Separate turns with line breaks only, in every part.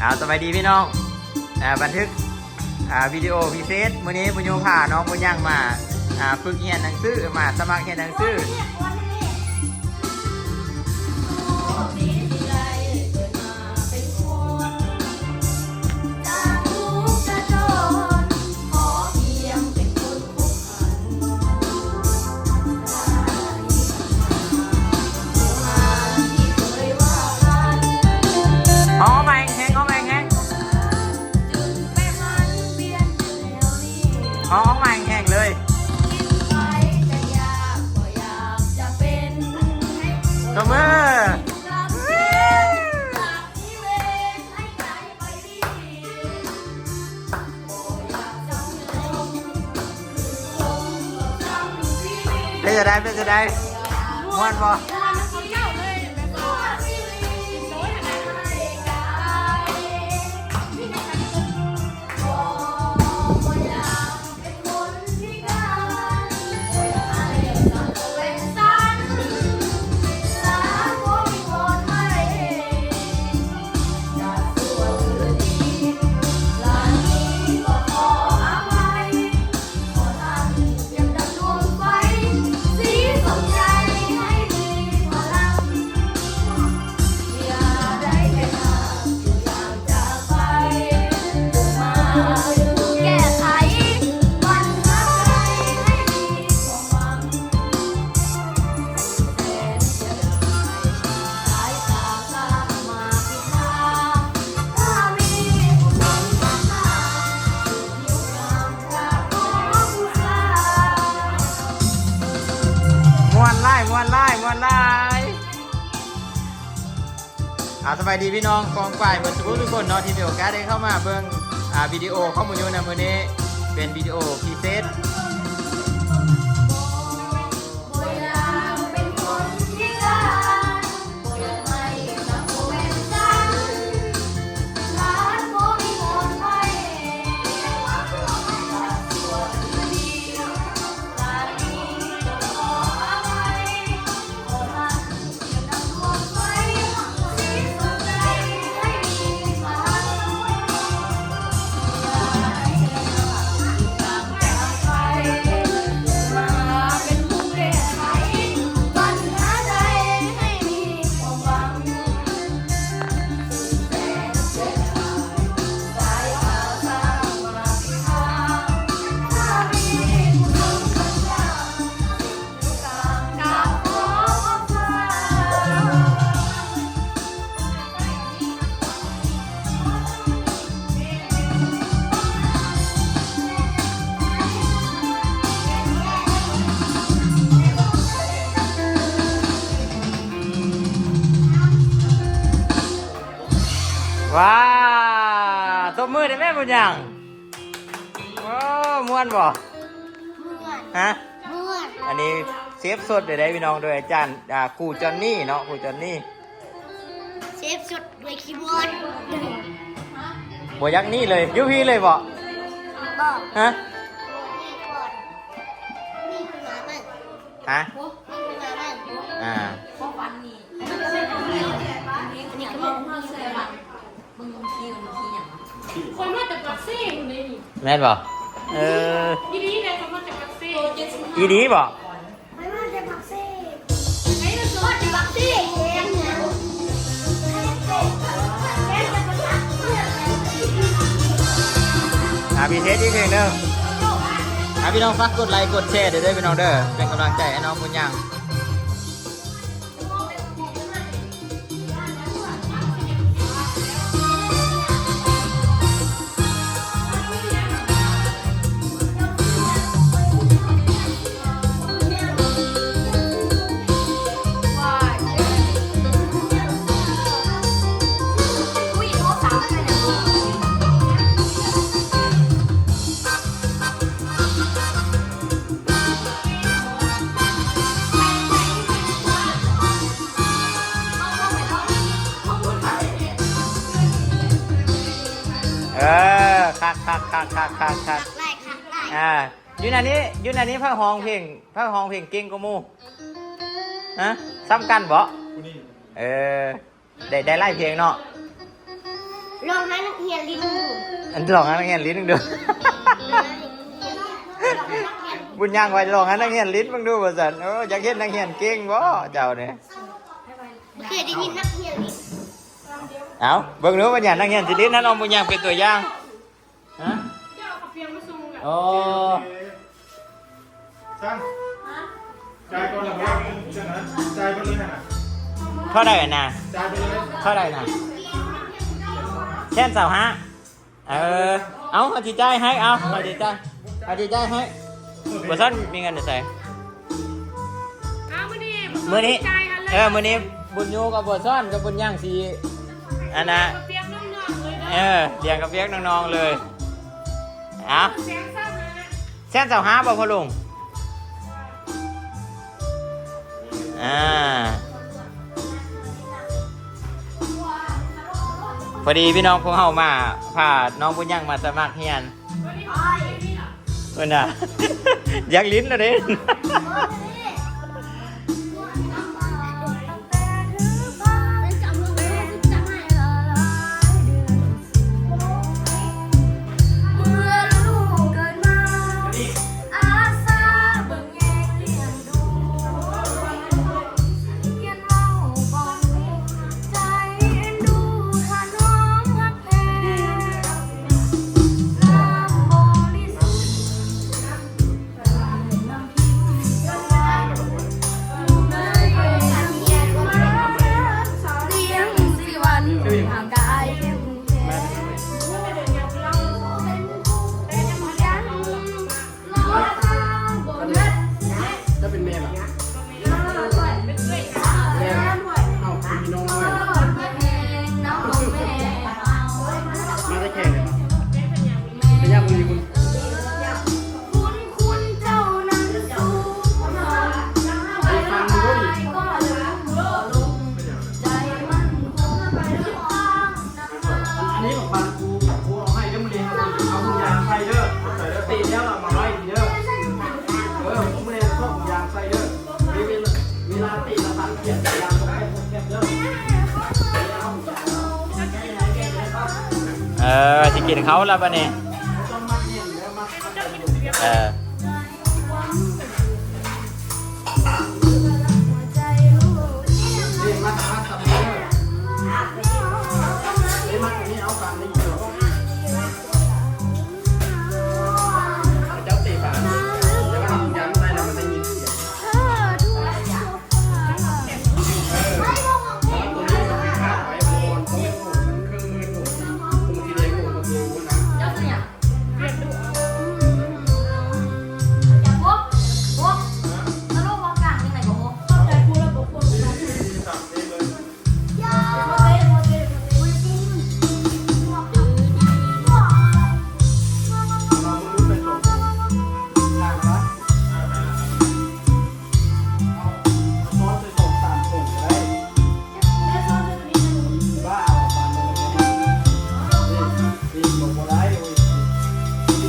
เอาสบายดีพี่น้องอ่าบันทึกอ่าวิดีโอพิเศษมื้อนี้ปุญโยพาน้องปุญญังมาอ่าฝึกเรียนหนังสือมาสมัครเรียนหนังสือ เป็นจะได้เป็นจะได้ม่วนบ่า
สบา
ยดีพี่น้องกองฝ่ายเบอร์สุทุกคนเนาะที่มีโอกาสได้เข้ามาเบิ่งอ่าวิดีโอข้อมูลยูในมือนี้เป็นวิดีโอพิเศษ
ว้าตบ
มือได้ไหมบุญยังโอ้ม้วนบ่ ฮะ
ม่วน
อันนี้เซฟสดเดี๋ยวได้พี่น้องโดยอาจารย์อ่าครูจอนนี่เนาะครูจอนนี่
เซฟสุดด้วยคีย์บอร์ด
บ่ยักนี่เลยอยูพี่เลยบ่
บอก
ฮะ
นี่ก่อนนี่คือหมามัน
ฮะ
นี่คือหมา มัน
อ่า
อันนี้ก็มึงมึงคิวมึงคิวอย่าง
คนมาจากปักซี่อยู่นี่
แม่นบ่เออ
ทีนี้เลยคนมาจากปักซี่
อีดีบ่
ไม่ว่าจะบักซี่ไอ้เราว่าจะบักซี่เองเนี่ยแค่จะมาทักเพื่อน
อ่าพี่เทสอีกเพลงหนึงอ่าพี่น้องฝากกดไลค์กดแชร์เดี๋ยวได้พี่น้องเด้อเป็นกำลังใจให้น้องบุญยัง
นี้อยู่
ในนี้พระห้องเพลงพระห้องเพลงเก่งกว่าหมู่ฮะซ้ำกันบ่เออได้ได้ไล่เพลงเนาะ
ลองให้นักเรียนลิ้นดู
อันลองให้นักเรียนลิ้นมึงดูบุญยังไว้ลองให้นักเรียนลิ้นมึงดูว่าสันโอ้อยากเห็นนักเรียนเก่งบ่เจ้าเนี่ย
เคยได้ยินนักเรียนลิ้น
เอาเบิ่งดูว่าอย่างนักเรียนสิลิ้นนั้นเอาบุญยังเป็นตัวอย่างฮะ
เจ้าขับเพียงมาส่งอะ
โอ้
ช่างจ่ายก่อนเลยครับช่างนะจ่ายไปเลยนะ
เท่าไหร่น่ะ
จ่ายไปเลย
เท่าไหร่น่ะแค่นสาวฮะเออเอาเอาจีจ่ายให้เอาเอาจีจ่ายเอาจีจ่ายให้บ่ซั่นมีเงินจะใส่
อ้าวมื้อนี้
มื้อนี้
ใจกันเลย
เออมื้อนี้บุญยูกับบ่ซ่อนกับบุญย่างสีอันน่ะ
ขับเพียงน้องๆเลยนะ
เออเลี้ยงกับเลี้ยงน้องๆเลยเอา
เสียงซ้ำเลยนะ
แช่นสาวฮะบ่พ่อลุง อ่า พอดีพี่น้องพวกเฮามาพาน้องบุญย่างมาสมัครเรียน
วันนี้เขาไปนี่ล่ะ
เพิ่นน่ะ อยากลิ้นแล้วเด้
ตีแล้เรามาไว้ทีเด้อเออผมเรียนชอบถุงยางใส่เด้อเวลาตีละพันเปลี่ยนยางต้องให้ผมแคบเด้อ
เออสิกินเขาแล้วบัดนี้
ต้องมัดเย็นแล้วมัดมัดเย็นเออ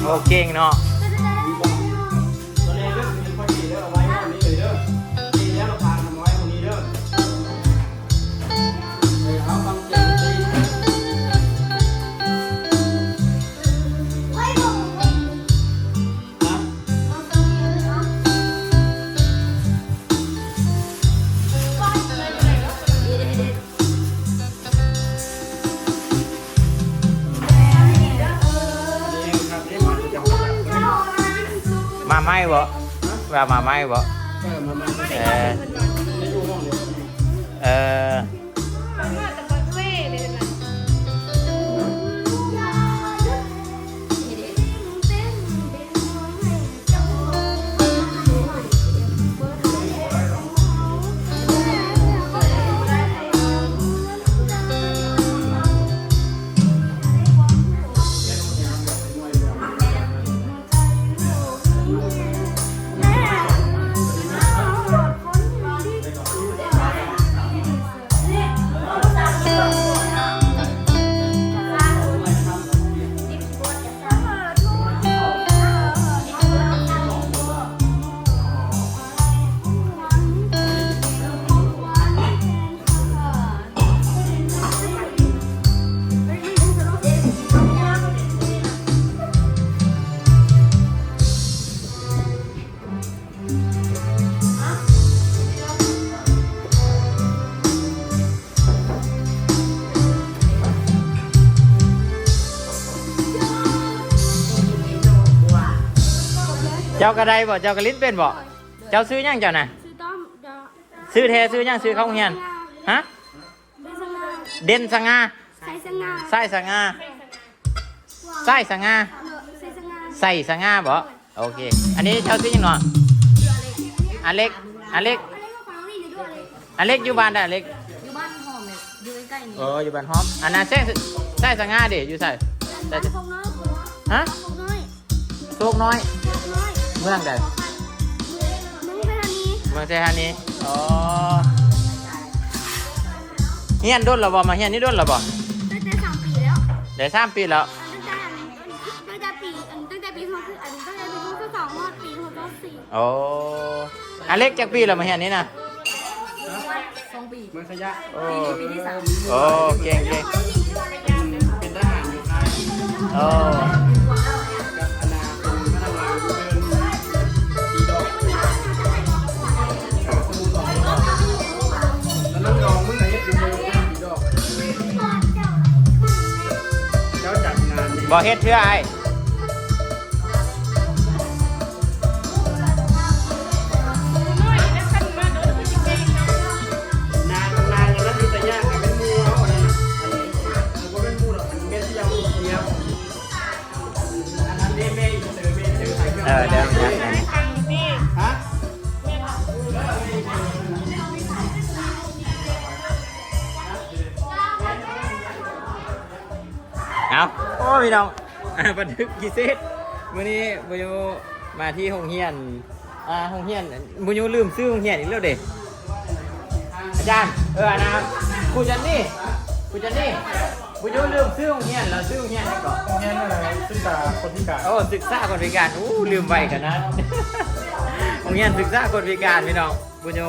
โอ
เคเนาะ
ไห
มบ่ว่ามาไหมบ่
เออมันมัน
เออ
จ้ากระไดบ่เจ้ากระลิ้นเป็นบ่เจ้าซื้อหยังเจ้าน่ะ
ซื้อต้อมเดี๋ยว
ซื้อแท้ซื้อหยังซื้อเข้าโรงเรียนฮะ
เป็นสง่า
เด่นสง่า
ใส่สง่า
ไส้สง่าไส้สง่า
ใส่สง่า
ใส่สง่าบ่โอเค อันนี้เจ้าซื้อหยังเนาะอันเล็กอันเล็ก
อะไรก็ฟังนี่ในด้วยเลย
อันเล็กอยู่บ้านได้อันเล็ก
อยู่บ้านหอมเลยอยู่ใกล้ๆนี่
เอออยู่บ้านหอมอันนั้นแซ่ไส้สง่าดิอยู่ใส่
บ้านคงน้อย
ฮะ
คงน้อย
โชคน้อย
น้อย
เมืองใด
มึงไปทางนี้
เมืองไทยธานีอ๋อเฮียนด้นแล้วบ่มาเฮียนนี่ด้นแล้วบ่
ตั้งแต่สามปีแล้ว
ได้สามปีแล้ว
ตั้งแต่ตั้งแต่ปีตั้งแต่ปีหกคืออันตั้งแต่ปีหกคือสองมอดปีหกก็สี่
โอ้อันเล็กจากปีแล้วมาเฮียนนี่นะ
สองปี
เมืองขยะ
โอ้
ปีที่สาม
โอ้เก่งเก่ง
เป็นทหารอยู่ค่าย
โอ้
บ่เป็นมูเขาอันนั้นอันนี้มันก็เป็นมูหรอเป็นที่ยวเดียวอันนั้
พี่น้องอ่าบันทึกกี่เซตมื้อนี้บุญยูมาที่ห้องเฮียนอ่าห้องเฮียนบุญยูลืมซื้อห้องเฮียนอีกแล้วเด็อาจารย์เออนะครับครูจันนี่ครูจันนี่บุญยูลืมซื้อห้องเฮียนเราซื้อห้องเฮียนให้ก่อน
งานอะไรซึ่งตาคนที่กา
โอ้ศึกษาคนพิการอู้ลืมไปกันนะโรงเรียนศึกษาคนพิการพี่น้องบุญโย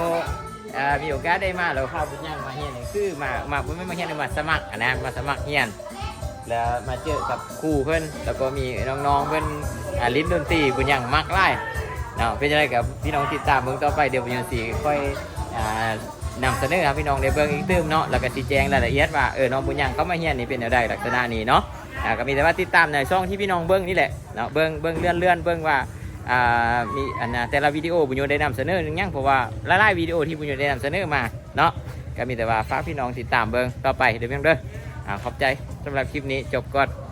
เอ่อมีโอกาสได้มาแล้วข้าวบุญย่างมาเฮียนนี่คือมามาบุญไม่มาเฮียนมาสมัครอะนะมาสมัครเฮียน แล้วมาเจอกับครูเพื่อนแล้วก็มีน้องๆเพื่อนอาลิ้นดนตรีบุญย่างมักไล่เนาะเป็นยังไงกับพี่น้องติดตามเบิ่งต่อไปเดี๋ยวบุญย่างสีค่อยนำเสนอครับพี่น้องได้เบิ่งอีกเติมเนาะแล้วก็ชี้แจงรายละเอียดว่าเออน้องบุญย่างเขามาเฮียนนี่เป็นอะไรลักษณะนี้เนาะก็มีแต่ว่าติดตามในช่องที่พี่น้องเบิ้องนี่แหละเนาะเบิ้องเบิ้องเลื่อนเลื่อนเบิ้งว่ามีอันนะแต่ละวิดีโอบุญโยได้นำเสนอหนึ่งอย่างเพราะว่าหลายๆวิดีโอที่บุญโยได้นำเสนอมาเนาะก็มีแต่ว่าฝากพี่น้องติดตามเบิ้งต่อไปเดี๋ยวเพียงเด้อ ขอบใจสำหรับคลิปนี้จบก่อน